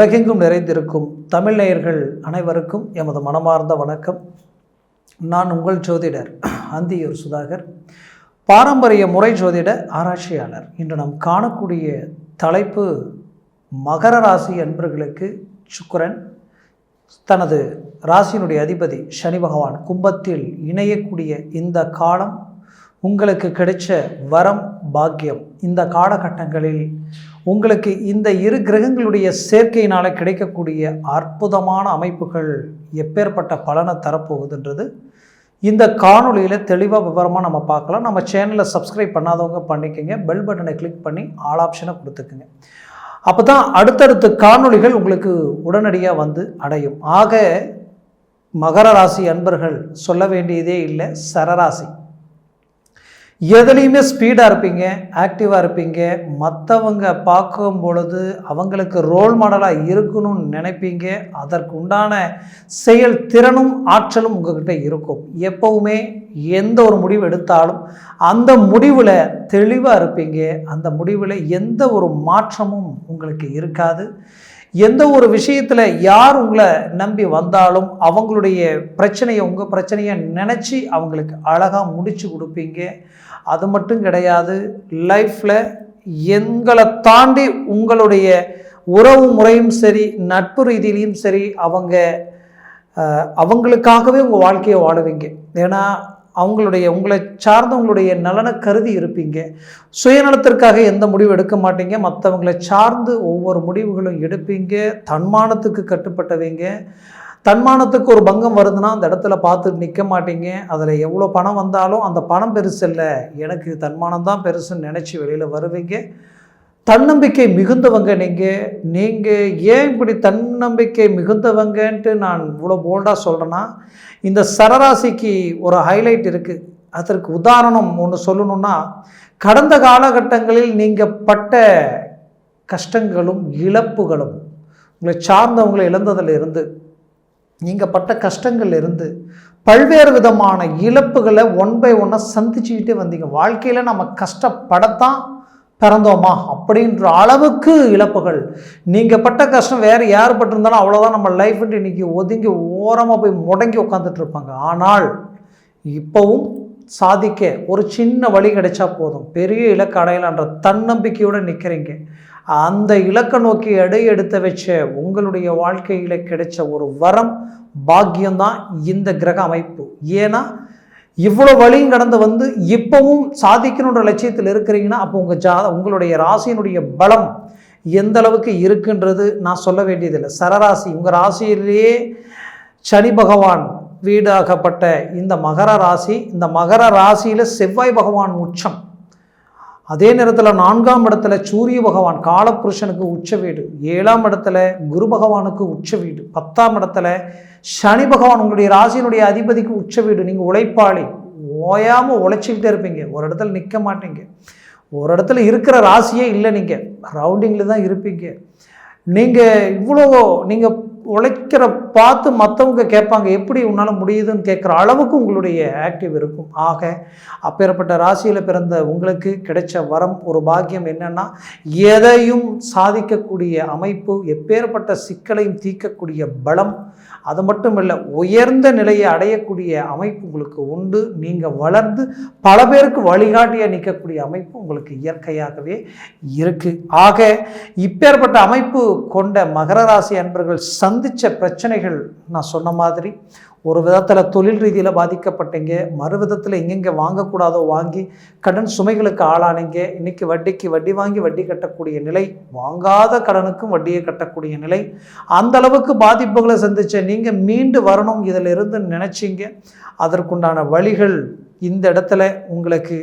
உலகெங்கும் நிறைந்திருக்கும் தமிழ் நேயர்கள் அனைவருக்கும் எமது மனமார்ந்த வணக்கம். நான் உங்கள் ஜோதிடர் அந்தியூர் சுதாகர். பாரம்பரிய முறை ஜோதிட ஆராய்ச்சியாளர். இன்று நாம் காணக்கூடிய தலைப்பு மகர ராசி அன்பர்களுக்கு சுக்கரன். தனது ராசியினுடைய அதிபதி சனி பகவான் கும்பத்தில் இணையக்கூடிய இந்த காலம் உங்களுக்கு கிடைச்ச வரம் பாக்கியம். இந்த காலகட்டங்களில் உங்களுக்கு இந்த இரு கிரகங்களுடைய சேர்க்கையினால் கிடைக்கக்கூடிய அற்புதமான அமைப்புகள் எப்பேற்பட்ட பலனை தரப்போகுதுன்றது. இந்த காணொளியில் தெளிவாக விவரமாக நம்ம பார்க்கலாம். நம்ம சேனலை சப்ஸ்கிரைப் பண்ணாதவங்க பண்ணிக்கோங்க. பெல் பட்டனை கிளிக் பண்ணி ஆல் ஆப்ஷனை கொடுத்துக்குங்க. அப்போ தான் அடுத்தடுத்த காணொளிகள் உங்களுக்கு உடனடியாக வந்து அடையும். ஆக மகர ராசி அன்பர்கள் சொல்ல வேண்டியதே இல்லை. சரராசி. எதுலேயுமே ஸ்பீடாக இருப்பீங்க ஆக்டிவாக இருப்பீங்க. மற்றவங்க பார்க்கும் பொழுது அவங்களுக்கு ரோல் மாடலாக இருக்கணும்னு நினைப்பீங்க. அதற்கு உண்டான செயல் திறனும் ஆற்றலும் உங்ககிட்ட இருக்கும். எப்போவுமே எந்த ஒரு முடிவு எடுத்தாலும் அந்த முடிவில் தெளிவாக இருப்பீங்க. அந்த முடிவில் எந்த ஒரு மாற்றமும் உங்களுக்கு இருக்காது. எந்த ஒரு விஷயத்தில் யார் உங்களை நம்பி வந்தாலும் அவங்களுடைய பிரச்சனையை உங்கள் பிரச்சனையை நினச்சி அவங்களுக்கு அழகாக முடிச்சு கொடுப்பீங்க. அது மட்டும் கிடையாது லைஃப்பில் எங்களை தாண்டி உங்களுடைய உறவு முறையும் சரி நட்பு ரீதியிலையும் சரி அவங்க அவங்களுக்காகவே உங்கள் வாழ்க்கையை வாழுவீங்க. ஏன்னா அவங்களுடைய உங்களை சார்ந்தவங்களுடைய நலனை கருதி இருப்பீங்க. சுயநலத்திற்காக எந்த முடிவு எடுக்க மாட்டீங்க. மற்றவங்களை சார்ந்து ஒவ்வொரு முடிவுகளும் எடுப்பீங்க. தன்மானத்துக்கு கட்டுப்பட்டவங்க. தன்மானத்துக்கு ஒரு பங்கம் வருதுன்னா அந்த இடத்துல பார்த்து நிற்க மாட்டீங்க. அதில் எவ்வளோ பணம் வந்தாலும் அந்த பணம் பெருசு இல்லை. எனக்கு தன்மானம் தான் பெருசுன்னு நினச்சி வெளியில் வருவீங்க. தன்னம்பிக்கை மிகுந்தவங்க நீங்கள் நீங்கள் ஏன் இப்படி தன்னம்பிக்கை மிகுந்தவங்கன்ட்டு நான் இவ்வளோ போல்டாக சொல்கிறேன்னா இந்த சரராசிக்கு ஒரு ஹைலைட் இருக்குது அதற்கு உதாரணம் ஒன்று சொல்லணும்னா கடந்த காலகட்டங்களில் நீங்கள் பட்ட கஷ்டங்களும் இழப்புகளும் உங்களை சார்ந்தவங்களை இழந்ததில் இருந்து நீங்கள் பட்ட கஷ்டங்கள் இருந்து பல்வேறு விதமான இழப்புகளை ஒன் பை ஒன்னாக சந்திச்சுக்கிட்டே வந்தீங்க. வாழ்க்கையில் நம்ம கஷ்டப்படத்தான் பிறந்தோமா? அப்படின்ற அளவுக்கு இழப்புகள். நீங்கள் பட்ட கஷ்டம் வேறு யார் பட்டிருந்தாலும் அவ்வளோதான் நம்ம லைஃப்ட்டு இன்னைக்கு ஒதுங்கி ஓரமாக போய் முடங்கி உட்காந்துட்டு இருப்பாங்க. ஆனால் இப்போவும் சாதிக்க ஒரு சின்ன வழி கிடைச்சா போதும். பெரிய இலக்கு அடையலான்ற தன்னம்பிக்கையோடு நிற்கிறீங்க அந்த இலக்கை நோக்கி எடை எடுத்து வச்ச உங்களுடைய வாழ்க்கையில் கிடைச்ச ஒரு வரம் பாக்கியம்தான் இந்த கிரக அமைப்பு. ஏன்னா இவ்வளோ வழியும் கடந்து வந்து இப்போவும் சாதிக்கணுன்ற லட்சியத்தில் இருக்கிறீங்கன்னா அப்போ உங்கள் ஜா உங்களுடைய ராசியினுடைய பலம் எந்த அளவுக்கு இருக்குன்றது நான் சொல்ல வேண்டியதில்லை. சரராசி உங்கள் ராசியிலேயே சனி பகவான் வீடாகப்பட்ட இந்த மகர ராசி இந்த மகர ராசியில் செவ்வாய் பகவான் உச்சம். அதே நேரத்தில் நான்காம் இடத்துல சூரிய பகவான் காலப்புருஷனுக்கு உச்ச வீடு ஏழாம் இடத்துல குரு பகவானுக்கு உச்ச வீடு பத்தாம் இடத்துல சனி பகவான் உங்களுடைய ராசியினுடைய அதிபதிக்கு உச்ச வீடு. நீங்கள் உழைப்பாளி. ஓயாமல் உழைச்சிக்கிட்டே இருப்பீங்க. ஒரு இடத்துல நிற்க மாட்டீங்க. ஒரு இடத்துல இருக்கிற ராசியே இல்லை நீங்கள் ரவுண்டிங்கில் தான் இருப்பீங்க. நீங்கள் இவ்வளோ நீங்கள் உழைக்கிற பார்த்து மற்றவங்க கேட்பாங்க எப்படி உன்னால் முடியுதுன்னு கேட்குற அளவுக்கு உங்களுடைய ஆக்டிவ் இருக்கும். ஆக அப்பேற்பட்ட ராசியில் பிறந்த உங்களுக்கு கிடைச்ச வரம் ஒரு பாக்கியம் என்னன்னா எதையும் சாதிக்கக்கூடிய அமைப்பு எப்பேற்பட்ட சிக்கலையும் தீர்க்கக்கூடிய பலம் அது மட்டும் இல்லை உயர்ந்த நிலையை அடையக்கூடிய அமைப்பு உங்களுக்கு உண்டு. நீங்கள் வளர்ந்து பல பேருக்கு வழிகாட்டியாக நிற்கக்கூடிய அமைப்பு உங்களுக்கு இயற்கையாகவே இருக்குது ஆக இப்பேற்பட்ட அமைப்பு கொண்ட மகர ராசி அன்பர்கள் சந்தித்த பிரச்சனைகள் நான் சொன்ன மாதிரி ஒரு விதத்தில் தொழில் ரீதியில் பாதிக்கப்பட்டீங்க மறு விதத்தில் எங்கெங்கே வாங்கக்கூடாதோ வாங்கி கடன் சுமைகளுக்கு ஆளானீங்க இன்னைக்கு வட்டிக்கு வட்டி வாங்கி வட்டி கட்டக்கூடிய நிலை வாங்காத கடனுக்கும் வட்டியை கட்டக்கூடிய நிலை அந்த அளவுக்கு பாதிப்புகளை சந்திச்ச நீங்கள் மீண்டு வரணும் இதில் இருந்து நினச்சிங்க அதற்குண்டான வழிகள் இந்த இடத்துல உங்களுக்கு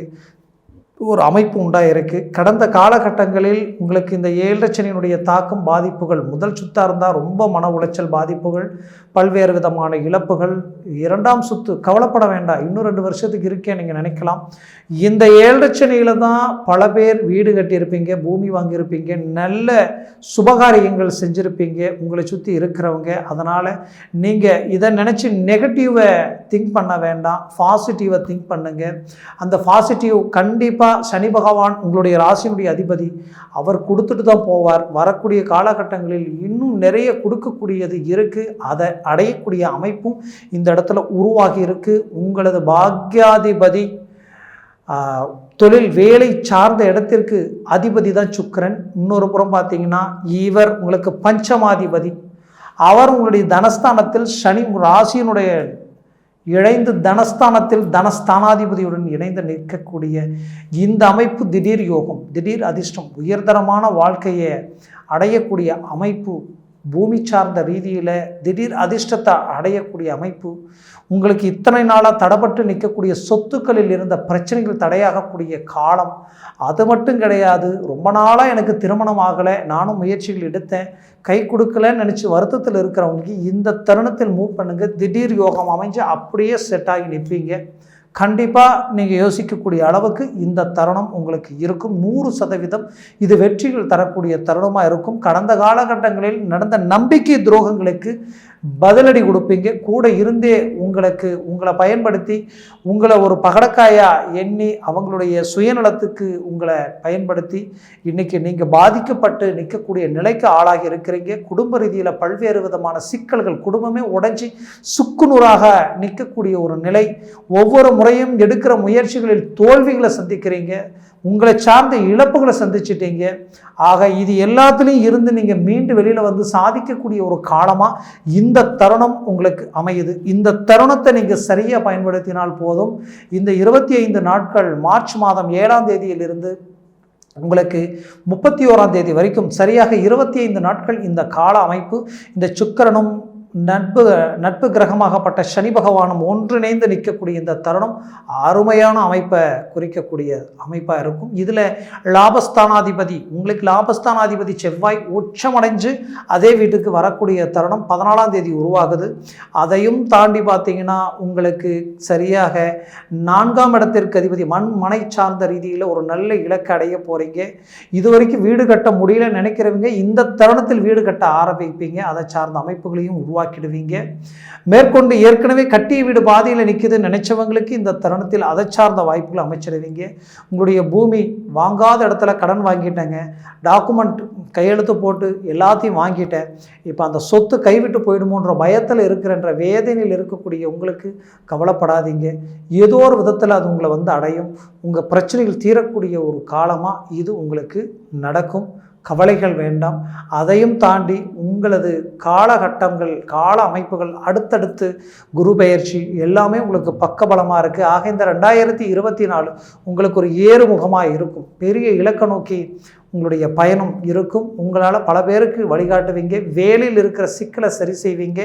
ஒரு அமைப்பு உண்டாயிருக்கு. கடந்த காலகட்டங்களில் உங்களுக்கு இந்த ஏழரச்சனையினுடைய தாக்கம் பாதிப்புகள் முதல் சுத்தாக இருந்தால் ரொம்ப மன உளைச்சல் பாதிப்புகள் பல்வேறு விதமான இழப்புகள். இரண்டாம் சுத்து கவலைப்பட வேண்டாம். இன்னும் ரெண்டு வருஷத்துக்கு இருக்கேன் நீங்கள் நினைக்கலாம். இந்த ஏழரச்சனையில் தான் பல பேர் வீடு கட்டியிருப்பீங்க பூமி வாங்கியிருப்பீங்க நல்ல சுபகாரியங்கள் செஞ்சுருப்பீங்க உங்களை சுற்றி இருக்கிறவங்க. அதனால் நீங்கள் இதை நினச்சி நெகட்டிவை திங்க் பண்ண வேண்டாம். பாசிட்டிவை திங்க் பண்ணுங்கள் அந்த பாசிட்டிவ் கண்டிப்பாக கண்டிப்பாக சனி பகவான் உங்களுடைய ராசியினுடைய அதிபதி அவர் கொடுத்துட்டு தான் போவார். வரக்கூடிய காலகட்டங்களில் இன்னும் நிறைய கொடுக்கக்கூடியது இருக்குது அதை அடையக்கூடிய அமைப்பும் இந்த இடத்துல உருவாகி இருக்குது உங்களது பாக்யாதிபதி தொழில் வேலை சார்ந்த இடத்திற்கு அதிபதி தான் சுக்கரன். இன்னொரு புறம் பார்த்தீங்கன்னா இவர் உங்களுக்கு பஞ்சமாதிபதி. அவர் உங்களுடைய தனஸ்தானத்தில் சனி ராசியினுடைய இணைந்து தனஸ்தானத்தில் தனஸ்தானாதிபதியுடன் இணைந்து நிற்கக்கூடிய இந்த அமைப்பு திடீர் யோகம் திடீர் அதிர்ஷ்டம் உயர்தரமான வாழ்க்கையை அடையக்கூடிய அமைப்பு பூமி சார்ந்த ரீதியில் திடீர் அதிர்ஷ்டத்தை அடையக்கூடிய அமைப்பு உங்களுக்கு இத்தனை நாளாக தடப்பட்டு நிற்கக்கூடிய சொத்துக்களில் இருந்த பிரச்சனைகள் தடையாகக்கூடிய காலம் அது மட்டும் கிடையாது. ரொம்ப நாளாக எனக்கு திருமணம் ஆகலை நானும் முயற்சிகள் எடுத்தேன் கை கொடுக்கலன்னு நினச்சி வருத்தத்தில் இருக்கிறவங்களுக்கு இந்த தருணத்தில் மூவ் பண்ணுங்கள் திடீர் யோகம் அமைஞ்சு அப்படியே செட் ஆகி நிற்பீங்க. கண்டிப்பாக நீங்கள் யோசிக்கக்கூடிய அளவுக்கு இந்த தருணம் உங்களுக்கு இருக்கும். நூறு சதவீதம் இது வெற்றிகள் தரக்கூடிய தருணமாக இருக்கும். கடந்த காலகட்டங்களில் நடந்த நம்பிக்கை துரோகங்களுக்கு பதிலடி கொடுப்பீங்க. கூட இருந்தே உங்களுக்கு உங்களை பயன்படுத்தி உங்களை ஒரு பகடக்காயாக எண்ணி அவங்களுடைய சுயநலத்துக்கு உங்களை பயன்படுத்தி இன்றைக்கி நீங்கள் பாதிக்கப்பட்டு நிற்கக்கூடிய நிலைக்கு ஆளாகி இருக்கிறீங்க. குடும்ப ரீதியில் பல்வேறு விதமான சிக்கல்கள் குடும்பமே உடைஞ்சி சுக்குநூறாக நிற்கக்கூடிய ஒரு நிலை. ஒவ்வொரு முறையும் எடுக்கிற முயற்சிகளில் தோல்விகளை சந்திக்கிறீங்க. உங்களை சார்ந்த இழப்புகளை சந்திச்சிட்டீங்க. ஆக இது எல்லாத்துலேயும் இருந்து நீங்கள் மீண்டு வெளியில் வந்து சாதிக்கக்கூடிய ஒரு காலமாக இந்த தருணம் உங்களுக்கு அமையுது. இந்த தருணத்தை நீங்கள் சரியாக பயன்படுத்தினால் போதும். இந்த இருபத்தி ஐந்து நாட்கள் மார்ச் மாதம் ஏழாம் தேதியிலிருந்து உங்களுக்கு முப்பத்தி ஓராம் தேதி வரைக்கும் சரியாக இருபத்தி ஐந்து நாட்கள் இந்த கால அமைப்பு இந்த சுக்கரனும் நட்பு நட்பு கிரகமாகப்பட்ட சனி பகவானும் ஒன்றிணைந்து நிற்கக்கூடிய இந்த தருணம் அருமையான அமைப்பை குறிக்கக்கூடிய அமைப்பாக இருக்கும். இதில் லாபஸ்தானாதிபதி உங்களுக்கு லாபஸ்தானாதிபதி செவ்வாய் உச்சமடைஞ்சு அதே வீட்டுக்கு வரக்கூடிய தருணம் பதினாலாம் தேதி உருவாகுது. அதையும் தாண்டி பார்த்தீங்கன்னா உங்களுக்கு சரியாக நான்காம் இடத்திற்கு அதிபதி மண் மனை சார்ந்த ரீதியில் ஒரு நல்ல இலக்கு அடைய போகிறீங்க இதுவரைக்கும் வீடு கட்ட முடியல நினைக்கிறவங்க இந்த தருணத்தில் வீடு கட்ட ஆரம்பிப்பீங்க. அதை சார்ந்த அமைப்புகளையும் உருவாக்கிடுவீங்க. மேற்கொண்டு ஏற்கனவே கட்டிய வீடு பாதையில் நிற்குதுன்னு நினைச்சவங்களுக்கு இந்த தருணத்தில் அதை சார்ந்த வாய்ப்புகளை அமைச்சிடுவீங்க. உங்களுடைய பூமி வாங்காத இடத்துல கடன் வாங்கிட்டேங்க. டாக்குமெண்ட் கையெழுத்து போட்டு எல்லாத்தையும் வாங்கிட்டேன். இப்போ அந்த சொத்து கைவிட்டு போயிடுமோன்ற பயத்தில் இருக்கிறன்ற வேதனையில் இருக்கக்கூடிய உங்களுக்கு கவலைப்படாதீங்க. ஏதோ ஒரு விதத்தில் அது உங்களை வந்து அடையும். உங்கள் பிரச்சனைகள் தீரக்கூடிய ஒரு காலமாக இது உங்களுக்கு நடக்கும். கவலைகள் வேண்டாம். அதையும் தாண்டி உங்களது காலகட்டங்கள் கால அமைப்புகள் அடுத்தடுத்து குரு பெயர்ச்சி எல்லாமே உங்களுக்கு பக்கபலமாக இருக்குது ஆக இந்த ரெண்டாயிரத்தி இருபத்தி நாலு உங்களுக்கு ஒரு ஏறுமுகமாக இருக்கும். பெரிய இலக்க நோக்கி உங்களுடைய பயணம் இருக்கும். உங்களால் பல பேருக்கு வழிகாட்டுவீங்க. வேலையில் இருக்கிற சிக்கலை சரி செய்வீங்க.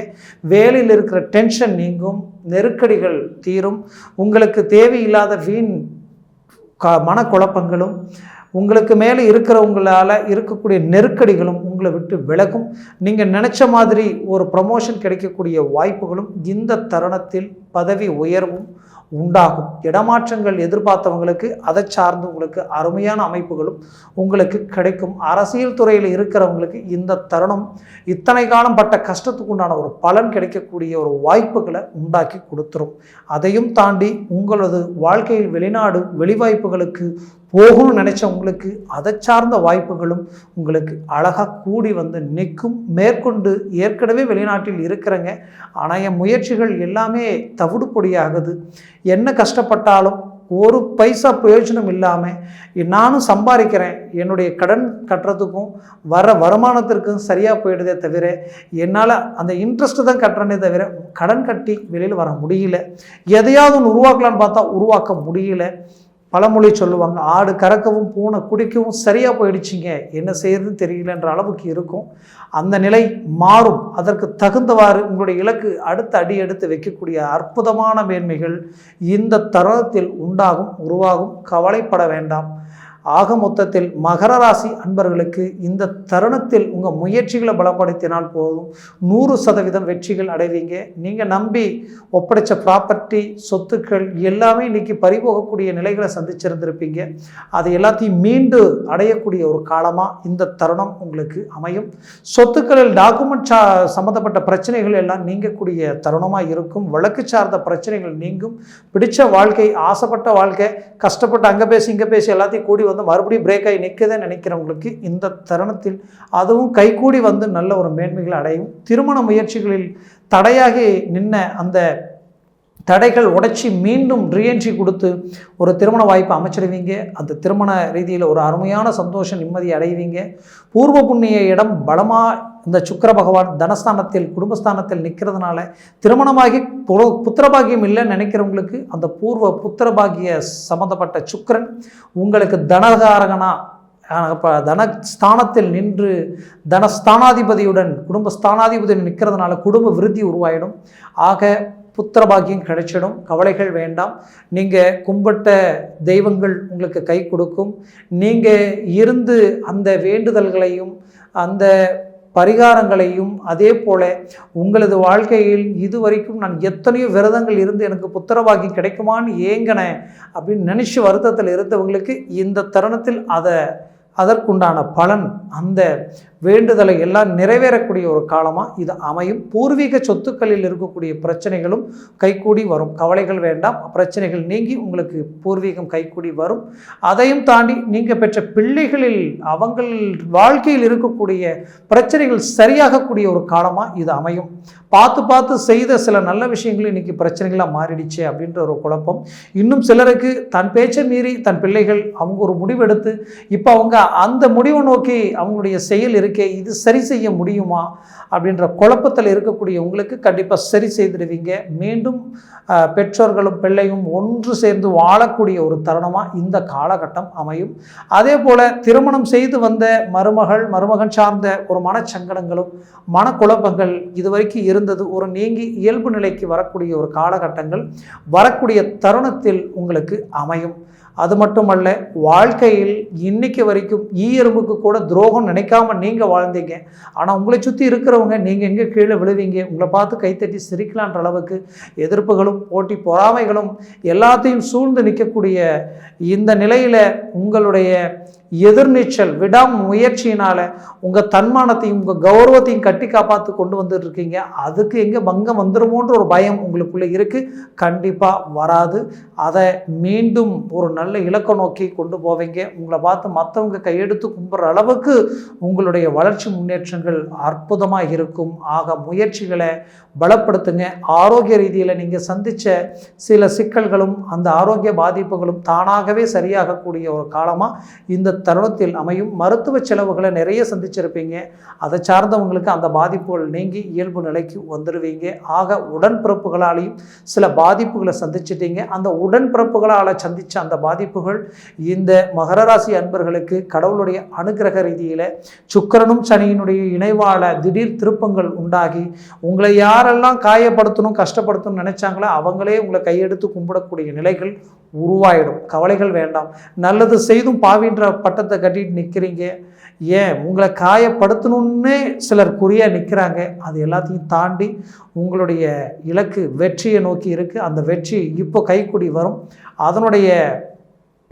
வேலையில் இருக்கிற டென்ஷன் நீங்கும். நெருக்கடிகள் தீரும். உங்களுக்கு தேவையில்லாத வீண் க மனக்குழப்பங்களும் உங்களுக்கு மேலே இருக்கிறவங்களால் இருக்கக்கூடிய நெருக்கடிகளும் உங்களை விட்டு விலகும். நீங்கள் நினச்ச மாதிரி ஒரு ப்ரமோஷன் கிடைக்கக்கூடிய வாய்ப்புகளும் இந்த தருணத்தில் பதவி உயர்வும் உண்டாகும். இடமாற்றங்கள் எதிர்பார்த்தவங்களுக்கு அதை சார்ந்து உங்களுக்கு அருமையான அமைப்புகளும் உங்களுக்கு கிடைக்கும். அரசியல் துறையில் இருக்கிறவங்களுக்கு இந்த தருணம் இத்தனை காலம் பட்ட கஷ்டத்துக்கு உண்டான ஒரு பலன் கிடைக்கக்கூடிய ஒரு வாய்ப்புகளை உண்டாக்கி கொடுத்துரும். அதையும் தாண்டி உங்களது வாழ்க்கையில் வெளிநாடு வெளிவாய்ப்புகளுக்கு போகணும்னு நினச்ச உங்களுக்கு அதை சார்ந்த வாய்ப்புகளும் உங்களுக்கு அழகாக கூடி வந்து நிற்கும். மேற்கொண்டு ஏற்கனவே வெளிநாட்டில் இருக்கிறங்க. ஆனால் என் முயற்சிகள் எல்லாமே தவிடுபொடியாகுது. என்ன கஷ்டப்பட்டாலும் ஒரு பைசா பிரயோஜனம் இல்லாமல் நானும் சம்பாதிக்கிறேன். என்னுடைய கடன் கட்டுறதுக்கும் வர வருமானத்திற்கும் சரியாக போயிடுதே தவிர என்னால் அந்த இன்ட்ரெஸ்ட்டு தான் கட்டுறேனே தவிர கடன் கட்டி வெளியில் வர முடியல. எதையாவது ஒன்று உருவாக்கலான்னு பார்த்தா உருவாக்க முடியல. பழமொழி சொல்லுவாங்க ஆடு கறக்கவும் பூனை குடிக்கவும் சரியாக போயிடுச்சிங்க. என்ன செய்யறதுன்னு தெரியலன்ற அளவுக்கு இருக்கும். அந்த நிலை மாறும். அதற்கு தகுந்தவாறு உங்களுடைய இலக்கு அடுத்த அடி எடுத்து வைக்கக்கூடிய அற்புதமான மேன்மைகள் இந்த தருணத்தில் உண்டாகும் உருவாகும். கவலைப்பட வேண்டாம். ஆக மொத்தத்தில் மகர ராசி அன்பர்களுக்கு இந்த தருணத்தில் உங்கள் முயற்சிகளை பலப்படுத்தினால் போதும். நூறு சதவீதம் வெற்றிகள் அடைவீங்க. நீங்கள் நம்பி ஒப்படைச்ச ப்ராப்பர்ட்டி சொத்துக்கள் எல்லாமே இன்றைக்கி பறிபோகக்கூடிய நிலைகளை சந்திச்சிருந்திருப்பீங்க. அது எல்லாத்தையும் மீண்டு அடையக்கூடிய ஒரு காலமாக இந்த தருணம் உங்களுக்கு அமையும். சொத்துக்களில் டாக்குமெண்ட் சா சம்மந்தப்பட்ட பிரச்சனைகள் எல்லாம் நீங்கக்கூடிய தருணமாக இருக்கும். வழக்கு சார்ந்த பிரச்சனைகள் நீங்கும். பிடித்த வாழ்க்கை ஆசைப்பட்ட வாழ்க்கை கஷ்டப்பட்டு அங்கே பேசி இங்கே பேசி எல்லாத்தையும் கூடி வந்து மறுபடியும் பிரேக் ஆகி நிற்கதே நினைக்கிறவங்களுக்கு இந்த தருணத்தில் அதுவும் கைகூடி வந்து நல்ல ஒரு மேன்மைகள் அடையும். திருமண முயற்சிகளில் தடையாகி நின்ன அந்த தடைகள் உடைச்சி மீண்டும் ரீஎன்ட்ரி கொடுத்து ஒரு திருமண வாய்ப்பை அமைச்சிடுவீங்க அந்த திருமண ரீதியில் ஒரு அருமையான சந்தோஷம் நிம்மதி அடைவீங்க. பூர்வ புண்ணிய இடம் பலமாக இந்த சுக்கர பகவான் தனஸ்தானத்தில் குடும்பஸ்தானத்தில் நிற்கிறதுனால திருமணமாகி புத்திரபாகியம் இல்லைன்னு நினைக்கிறவங்களுக்கு அந்த பூர்வ புத்திரபாகிய சம்மந்தப்பட்ட சுக்கரன் உங்களுக்கு தனகாரகனா இப்போ தனஸ்தானத்தில் நின்று தனஸ்தானாதிபதியுடன் குடும்ப ஸ்தானாதிபதியுடன் நிற்கிறதுனால குடும்ப விருத்தி உருவாயிடும். ஆக புத்திரபாகியம் கிடைச்சிடும். கவலைகள் வேண்டாம். நீங்கள் கும்பிட்ட தெய்வங்கள் உங்களுக்கு கை கொடுக்கும். நீங்கள் இருந்து அந்த வேண்டுதல்களையும் அந்த பரிகாரங்களையும் அதே போல உங்களது வாழ்க்கையில் இதுவரைக்கும் நான் எத்தனையோ விரதங்கள் இருந்து எனக்கு புத்திரபாகியம் கிடைக்குமான்னு ஏங்கினேன் அப்படின்னு நினச்சி வருத்தத்தில் இருந்தவங்களுக்கு இந்த தருணத்தில் அதை அதற்குண்டான பலன் அந்த வேண்டுதலை எல்லாம் நிறைவேறக்கூடிய ஒரு காலமாக இது அமையும். பூர்வீக சொத்துக்களில் இருக்கக்கூடிய பிரச்சனைகளும் கைகூடி வரும். கவலைகள் வேண்டாம். பிரச்சனைகள் நீங்கி உங்களுக்கு பூர்வீகம் கைகூடி வரும். அதையும் தாண்டி நீங்கள் பெற்ற பிள்ளைகளில் அவங்கள் வாழ்க்கையில் இருக்கக்கூடிய பிரச்சனைகள் சரியாகக்கூடிய ஒரு காலமாக இது அமையும். பார்த்து பார்த்து செய்த சில நல்ல விஷயங்கள் இன்னைக்கு பிரச்சனைகளாக மாறிடுச்சு அப்படின்ற ஒரு குழப்பம். இன்னும் சிலருக்கு தன் பேச்சை மீறி தன் பிள்ளைகள் அவங்க ஒரு முடிவெடுத்து இப்போ அவங்க அந்த முடிவை நோக்கி அவங்களுடைய செயல் இருக்கு. இது சரி செய்ய முடியுமா? அப்படின்ற குழப்பத்தில் இருக்கக்கூடிய உங்களுக்கு கண்டிப்பாக சரி செய்திடுவீங்க. மீண்டும் பெற்றோர்களும் பிள்ளையும் ஒன்று சேர்ந்து வாழக்கூடிய ஒரு தருணமாக இந்த காலகட்டம் அமையும். அதே போல் திருமணம் செய்து வந்த மருமகள் மருமகன் சார்ந்த ஒரு மனச்சங்கடங்களும் மனக்குழப்பங்கள் இதுவரைக்கும் இருந்தது. ஒரு நீங்கி இயல்பு நிலைக்கு வரக்கூடிய ஒரு காலகட்டங்கள் வரக்கூடிய தருணத்தில் உங்களுக்கு அமையும். அது மட்டுமல்ல வாழ்க்கையில் இன்னைக்கு வரைக்கும் ஈ எறும்புக்கு கூட துரோகம் நினைக்காம நீங்கள் வாழ்ந்தீங்க. ஆனால் உங்களை சுற்றி இருக்கிறவங்க நீங்கள் எங்கே கீழே விழுவீங்க உங்களை பார்த்து கைத்தட்டி சிரிக்கலான்ற அளவுக்கு எதிர்ப்புகளும் போட்டி பொறாமைகளும் எல்லாத்தையும் சூழ்ந்து நிற்கக்கூடிய இந்த நிலையில் உங்களுடைய எதிர்நீச்சல் விடாமுயற்சியினால் உங்கள் தன்மானத்தையும் உங்கள் கௌரவத்தையும் கட்டி காப்பாற்றி கொண்டு வந்துட்டு இருக்கீங்க அதுக்கு எங்கே பங்கம் வந்துடுமோன்ற ஒரு பயம் உங்களுக்குள்ளே இருக்குது கண்டிப்பாக வராது. அதை மீண்டும் ஒரு நல்ல இலக்கை நோக்கி கொண்டு போவீங்க. உங்களை பார்த்து மற்றவங்க கையெடுத்து கும்பிட்ற அளவுக்கு உங்களுடைய வளர்ச்சி முன்னேற்றங்கள் அற்புதமாக இருக்கும். ஆக முயற்சிகளை பலப்படுத்துங்க. ஆரோக்கிய ரீதியில் நீங்கள் சந்தித்த சில சிக்கல்களும் அந்த ஆரோக்கிய பாதிப்புகளும் தானாகவே சரியாகக்கூடிய ஒரு காலமாக இந்த தருணத்தில் அமையும். மருத்துவ செலவுகளை நிறைய சந்திச்சிருப்பீங்க. அதை சார்ந்தவங்களுக்கு அந்த பாதிப்புகள் நீங்கி இயல்பு நிலைக்கு வந்துடுவீங்க ஆக உடன்பிறப்புகளாலையும் சில பாதிப்புகளை சந்திச்சிட்டீங்க. அந்த உடன்பிறப்புகளால் சந்தித்த அந்த பாதிப்புகள் இந்த மகர ராசி அன்பர்களுக்கு கடவுளுடைய அனுக்கிரக ரீதியில் சுக்கிரனும் சனியினுடைய இணைவால திடீர் திருப்பங்கள் உண்டாகி உங்களை யாரெல்லாம் காயப்படுத்தணும் கஷ்டப்படுத்தணும்னு நினைச்சாங்களோ அவங்களே உங்களை கையெடுத்து கும்பிடக்கூடிய நிலைகள் உருவாயிடும். கவலைகள் வேண்டாம். நல்லது செய்தும் பாவின்ற பட்டத்தை கட்டிட்டு நிற்கிறீங்க ஏன்? உங்களை காயப்படுத்தணுன்னே சிலர் குறியாக நிற்கிறாங்க அது எல்லாத்தையும் தாண்டி உங்களுடைய இலக்கு வெற்றியை நோக்கி இருக்குது அந்த வெற்றி இப்போ கைக்குடி வரும். அதனுடைய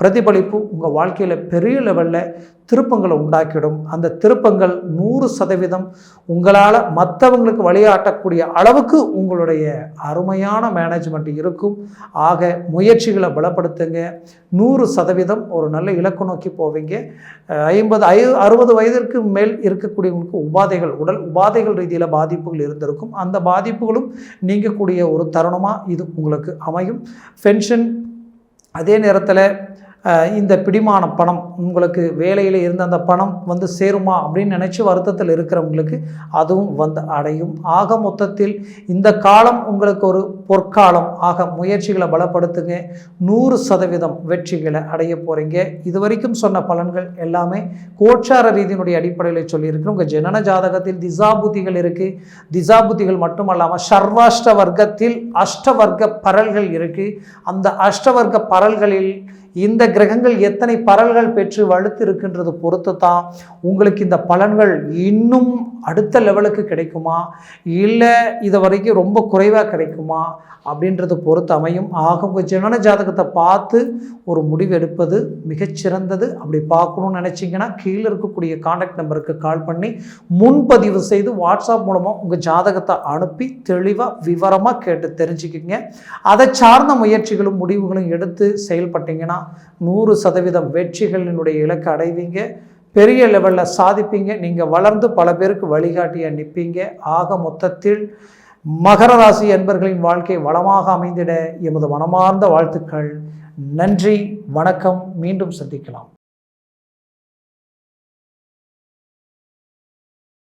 பிரதிபலிப்பு உங்கள் வாழ்க்கையில் பெரிய லெவலில் திருப்பங்களை உண்டாக்கிடும். அந்த திருப்பங்கள் நூறு சதவீதம் உங்களால் மற்றவங்களுக்கு வழியாட்டக்கூடிய அளவுக்கு உங்களுடைய அருமையான மேனேஜ்மெண்ட் இருக்கும். ஆக முயற்சிகளை பலப்படுத்துங்க. நூறு சதவீதம் ஒரு நல்ல இலக்கு நோக்கி போவீங்க. ஐம்பது ஐ அறுபது வயதிற்கு மேல் இருக்கக்கூடியவங்களுக்கு உபாதைகள் உடல் உபாதைகள் ரீதியில் பாதிப்புகள் இருந்திருக்கும். அந்த பாதிப்புகளும் நீங்கக்கூடிய ஒரு தருணமாக இது உங்களுக்கு அமையும். பென்ஷன் அதே நேரத்தில் இந்த பிடிமான பணம் உங்களுக்கு வேலையில் இருந்த அந்த பணம் வந்து சேருமா அப்படின்னு நினச்சி வருத்தத்தில் இருக்கிறவங்களுக்கு அதுவும் வந்து அடையும். ஆக மொத்தத்தில் இந்த காலம் உங்களுக்கு ஒரு பொற்காலம். ஆக முயற்சிகளை பலப்படுத்துங்க. நூறு சதவீதம் வெற்றிகளை அடைய போகிறீங்க இது வரைக்கும் சொன்ன பலன்கள் எல்லாமே கோச்சார ரீதியினுடைய அடிப்படையில் சொல்லியிருக்கிறோம். உங்கள் ஜனன ஜாதகத்தில் திசாபுத்திகள் இருக்குது திசாபுத்திகள் மட்டுமல்லாமல் சர்வாஷ்ட வர்க்கத்தில் அஷ்டவர்க்க பரல்கள் இருக்குது அந்த அஷ்டவர்க்க பரல்களில் இந்த கிரகங்கள் எத்தனை பரல்கள் பெற்று வலுத்து இருக்கின்றது பொறுத்து தான் உங்களுக்கு இந்த பலன்கள் இன்னும் அடுத்த லெவலுக்கு கிடைக்குமா? இல்லை இது வரைக்கும் ரொம்ப குறைவாக கிடைக்குமா? அப்படின்றத பொறுத்து அமையும். ஆக உங்கள் ஜனன ஜாதகத்தை பார்த்து ஒரு முடிவு எடுப்பது மிகச்சிறந்தது. அப்படி பார்க்கணும்னு நினச்சிங்கன்னா கீழே இருக்கக்கூடிய காண்டாக்ட் நம்பருக்கு கால் பண்ணி முன்பதிவு செய்து வாட்ஸ்அப் மூலமாக உங்கள் ஜாதகத்தை அனுப்பி தெளிவாக விவரமாக கேட்டு தெரிஞ்சுக்கிங்க. அதை சார்ந்த முயற்சிகளும் முடிவுகளும் எடுத்து செயல்பட்டீங்கன்னா நூறு சதவீதம் வெற்றிகளினுடைய இலக்கை அடைவீங்க. பெரிய லெவலில் சாதிப்பீங்க. நீங்கள் வளர்ந்து பல பேருக்கு வழிகாட்டியாக நிற்பீங்க ஆக மொத்தத்தில் மகர ராசி என்பர்களின் வாழ்க்கை வளமாக அமைந்திட எமது மனமார்ந்த வாழ்த்துக்கள். நன்றி. வணக்கம். மீண்டும் சந்திக்கலாம்.